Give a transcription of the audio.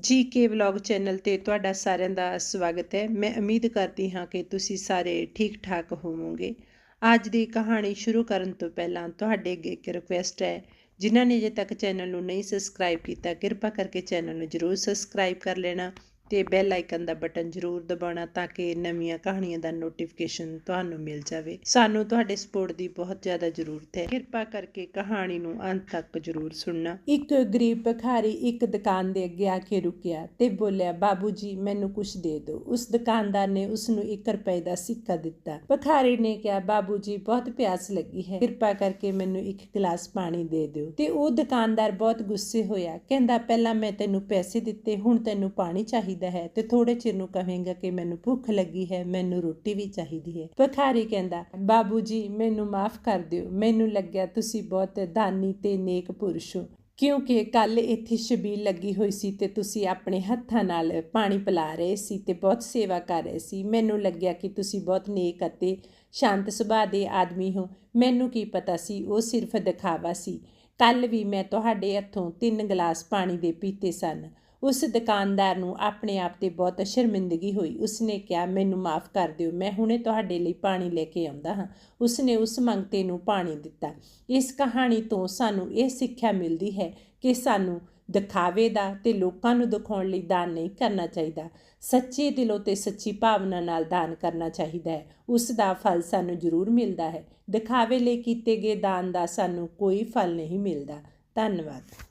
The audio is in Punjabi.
ਜੀ ਕੇ ਵਲੌਗ ਚੈਨਲ ਤੇ ਤੁਹਾਡਾ ਸਾਰਿਆਂ ਦਾ ਸਵਾਗਤ ਹੈ। ਮੈਂ ਉਮੀਦ ਕਰਦੀ ਹਾਂ ਕਿ ਤੁਸੀਂ ਸਾਰੇ ਠੀਕ ਠਾਕ ਹੋਵੋਗੇ। ਅੱਜ ਦੀ ਕਹਾਣੀ ਸ਼ੁਰੂ ਕਰਨ ਤੋਂ ਪਹਿਲਾਂ ਤੁਹਾਡੇ ਅੱਗੇ ਇੱਕ ਰਿਕੁਐਸਟ ਹੈ। ਜਿਨ੍ਹਾਂ ਨੇ ਅਜੇ ਤੱਕ ਚੈਨਲ ਨੂੰ ਨਹੀਂ ਸਬਸਕ੍ਰਾਈਬ ਕੀਤਾ, ਕਿਰਪਾ ਕਰਕੇ ਚੈਨਲ ਨੂੰ ਜਰੂਰ ਸਬਸਕ੍ਰਾਈਬ ਕਰ ਲੈਣਾ। ਤੇ ਬੈਲ ਆਈਕਨ ਦਾ ਬਟਨ ਜਰੂਰ ਦਬਾਉਣਾ ਤਾਂ ਕਿ ਨਵੀਆਂ ਕਹਾਣੀਆਂ ਦਾ ਨੋਟੀਫਿਕੇਸ਼ਨ ਤੁਹਾਨੂੰ ਮਿਲ ਜਾਵੇ। ਸਾਨੂੰ ਤੁਹਾਡੇ ਸਪੋਰਟ ਦੀ ਬਹੁਤ ਜ਼ਿਆਦਾ ਜ਼ਰੂਰਤ ਹੈ। ਕਿਰਪਾ ਕਰਕੇ ਕਹਾਣੀ ਨੂੰ ਅੰਤ ਤੱਕ ਜਰੂਰ ਸੁਣਨਾ। ਇੱਕ ਗਰੀਬ ਭਿਖਾਰੀ ਇੱਕ ਦੁਕਾਨ ਦੇ ਅੱਗੇ ਆ ਕੇ ਰੁਕਿਆ ਤੇ ਬੋਲਿਆ, ਬਾਬੂ ਜੀ, ਮੈਨੂੰ ਕੁਝ ਦੇ ਦਿਓ। ਉਸ ਦੁਕਾਨਦਾਰ ਨੇ ਉਸ ਨੂੰ 1 ਰੁਪਏ ਦਾ ਸਿੱਕਾ ਦਿੱਤਾ। ਭਿਖਾਰੀ ਨੇ ਕਿਹਾ, ਬਾਬੂ ਜੀ, ਬਹੁਤ ਪਿਆਸ ਲੱਗੀ ਹੈ। ਕਿਰਪਾ ਕਰਕੇ ਮੈਨੂੰ ਇੱਕ ਗਲਾਸ ਪਾਣੀ ਦੇ ਦਿਓ। ਤੇ ਉਹ ਦੁਕਾਨਦਾਰ ਬਹੁਤ ਗੁੱਸੇ ਹੋਇਆ, ਕਹਿੰਦਾ, ਪਹਿਲਾਂ ਮੈਂ ਤੈਨੂੰ ਪੈਸੇ ਦਿੱਤੇ, ਹੁਣ ਤੈਨੂੰ ਪਾਣੀ ਚਾਹੀਦਾ ਹੈ ਤੇ ਥੋੜੇ ਚਿਰ ਨੂੰ ਕਹੇਂਗਾ ਕਿ ਮੈਨੂੰ ਭੁੱਖ ਲੱਗੀ ਹੈ, ਮੈਨੂੰ ਰੋਟੀ ਵੀ ਚਾਹੀਦੀ ਹੈ। ਭਿਖਾਰੀ ਕਹਿੰਦਾ ਬਾਬੂ ਜੀ ਮੈਨੂੰ ਮਾਫ ਕਰ ਦਿਓ। ਮੈਨੂੰ ਲੱਗਿਆ ਤੁਸੀਂ ਬਹੁਤ ਦਾਨੀ ਤੇ ਨੇਕ ਪੁਰਸ਼ ਹੋ। ਕਿਉਂਕਿ ਕੱਲ ਇੱਥੇ ਛਬੀਲ ਲੱਗੀ ਹੋਈ ਸੀ ਤੇ ਤੁਸੀਂ ਆਪਣੇ ਹੱਥਾਂ ਨਾਲ ਪਾਣੀ ਪਿਲਾ ਰਹੇ ਸੀ ਤੇ ਬਹੁਤ ਸੇਵਾ ਕਰ ਰਹੇ ਸੀ। ਮੈਨੂੰ ਲੱਗਿਆ ਕਿ ਤੁਸੀਂ ਬਹੁਤ ਨੇਕ ਅਤੇ ਸ਼ਾਂਤ ਸੁਭਾਅ ਦੇ ਆਦਮੀ ਹੋ। ਮੈਨੂੰ ਕੀ ਪਤਾ ਸੀ, ਉਹ ਸਿਰਫ ਦਿਖਾਵਾ ਸੀ। ਕੱਲ ਵੀ ਮੈਂ ਤੁਹਾਡੇ ਹੱਥੋਂ ਤਿੰਨ ਗਲਾਸ ਪਾਣੀ ਦੇ ਪੀਤੇ ਸਨ। ਉਸ ਦੁਕਾਨਦਾਰ ਨੂੰ ਆਪਣੇ ਆਪ ਤੇ ਬਹੁਤ ਸ਼ਰਮਿੰਦਗੀ ਹੋਈ। ਉਸਨੇ ਕਿਹਾ, ਮੈਨੂੰ ਮਾਫ ਕਰ ਦਿਓ, ਮੈਂ ਹੁਣੇ ਤੁਹਾਡੇ ਲਈ ਪਾਣੀ ਲੈ ਕੇ ਆਉਂਦਾ ਹਾਂ। ਉਸਨੇ ਉਸ ਮੰਗਤੇ ਨੂੰ ਪਾਣੀ ਦਿੱਤਾ। ਇਸ ਕਹਾਣੀ ਤੋਂ ਸਾਨੂੰ ਇਹ ਸਿੱਖਿਆ ਮਿਲਦੀ ਹੈ ਕਿ ਸਾਨੂੰ ਦਿਖਾਵੇ ਦਾ ਤੇ ਲੋਕਾਂ ਨੂੰ ਦਿਖਾਉਣ ਲਈ ਦਾਨ ਨਹੀਂ ਕਰਨਾ ਚਾਹੀਦਾ। ਸੱਚੇ ਦਿਲੋਂ ਤੇ ਸੱਚੀ ਭਾਵਨਾ ਨਾਲ ਦਾਨ ਕਰਨਾ ਚਾਹੀਦਾ ਹੈ। ਉਸ ਦਾ ਫਲ ਸਾਨੂੰ ਜ਼ਰੂਰ ਮਿਲਦਾ ਹੈ। ਦਿਖਾਵੇ ਲਈ ਕੀਤੇ ਗਏ ਦਾਨ ਦਾ ਸਾਨੂੰ ਕੋਈ ਫਲ ਨਹੀਂ ਮਿਲਦਾ। ਧੰਨਵਾਦ।